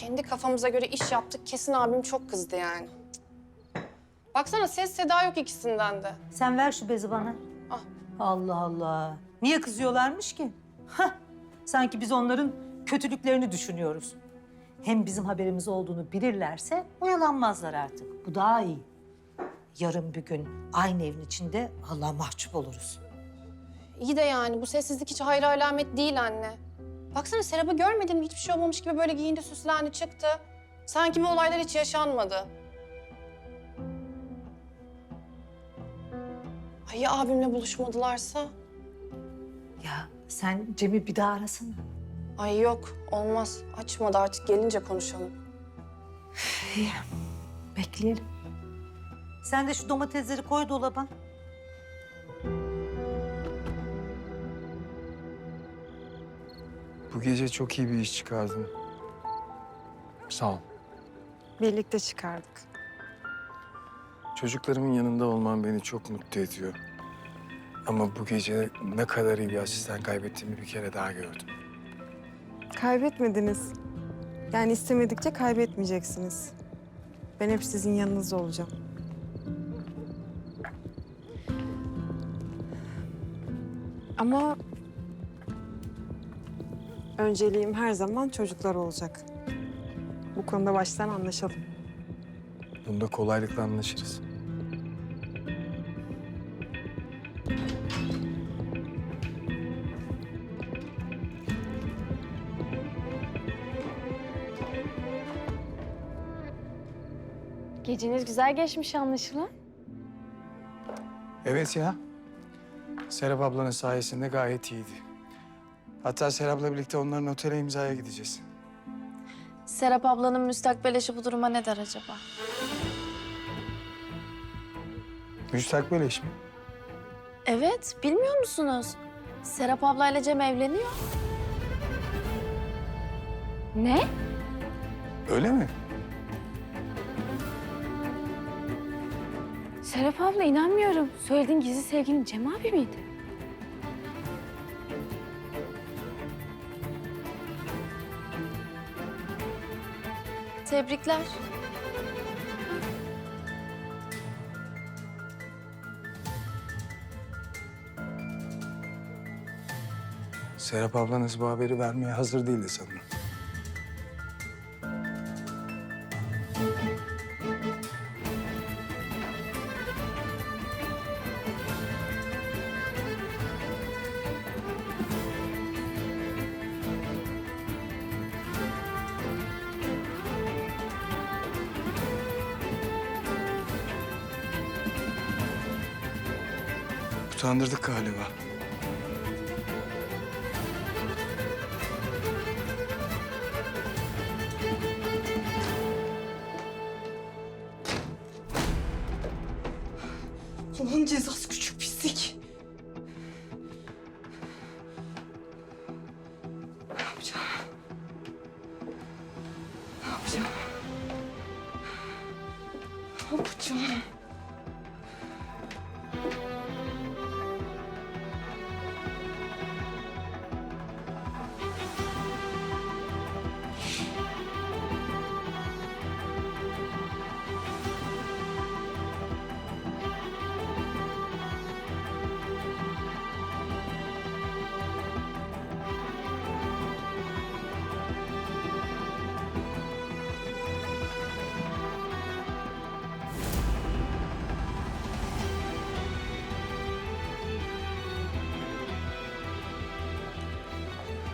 kendi kafamıza göre iş yaptık. Kesin abim çok kızdı yani. Baksana ses seda yok ikisinden de. Sen ver şu bezi bana. Ah. Allah Allah. Niye kızıyorlarmış ki? Hah. Sanki biz onların kötülüklerini düşünüyoruz. Hem bizim haberimiz olduğunu bilirlerse oyalanmazlar artık. Bu daha iyi. Yarın bir gün aynı evin içinde Allah mahcup oluruz. İyi de yani bu sessizlik hiç hayra alamet değil anne. Baksana Serap'ı görmedin mi? Hiçbir şey olmamış gibi böyle giyindi süslendi çıktı. Sanki bu olaylar hiç yaşanmadı. Ay ya abimle buluşmadılarsa? Ya sen Cem'i bir daha arasana. Ay yok olmaz. Açmadı artık gelince konuşalım. İyi. Bekleyelim. Sen de şu domatesleri koy dolaba. Bu gece çok iyi bir iş çıkardın. Sağ ol. Birlikte çıkardık. Çocuklarımın yanında olman beni çok mutlu ediyor. Ama bu gece ne kadar iyi bir asistan kaybettiğimi bir kere daha gördüm. Kaybetmediniz. Yani istemedikçe kaybetmeyeceksiniz. Ben hep sizin yanınızda olacağım. Ama önceliğim her zaman çocuklar olacak. Bu konuda baştan anlaşalım. Bunda kolaylıkla anlaşırız. Geceniz güzel geçmiş anlaşılan. Evet ya. Serap ablanın sayesinde gayet iyiydi. Hatta Serap'la birlikte onların otele imzaya gideceğiz. Serap ablanın müstakbel eşi bu duruma ne der acaba? Müstakbel eş mi? Evet, bilmiyor musunuz? Serap ablayla Cem evleniyor. Ne? Öyle mi? Serap abla inanmıyorum. Söylediğin gizli sevgilin Cem abi miydi? Tebrikler. Serap ablanız bu haberi vermeye hazır değildi sanırım. Utandırdık galiba. Allah'ın cezası küçük pislik. Ne yapacağım? Ne yapacağım? Ne yapacağım?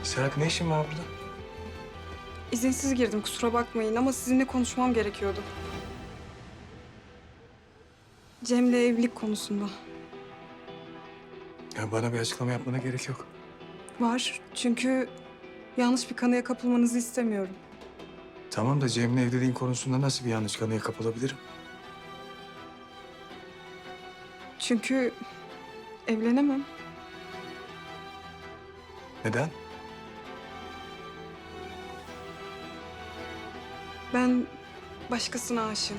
Serap ne işin var burada? İzinsiz girdim kusura bakmayın ama sizinle konuşmam gerekiyordu. Cem'le evlilik konusunda. Ya bana bir açıklama yapmana gerek yok. Var çünkü yanlış bir kanıya kapılmanızı istemiyorum. Tamam da Cem'le evliliğin konusunda nasıl bir yanlış kanıya kapılabilirim? Çünkü evlenemem. Neden? Ben başkasına aşığım.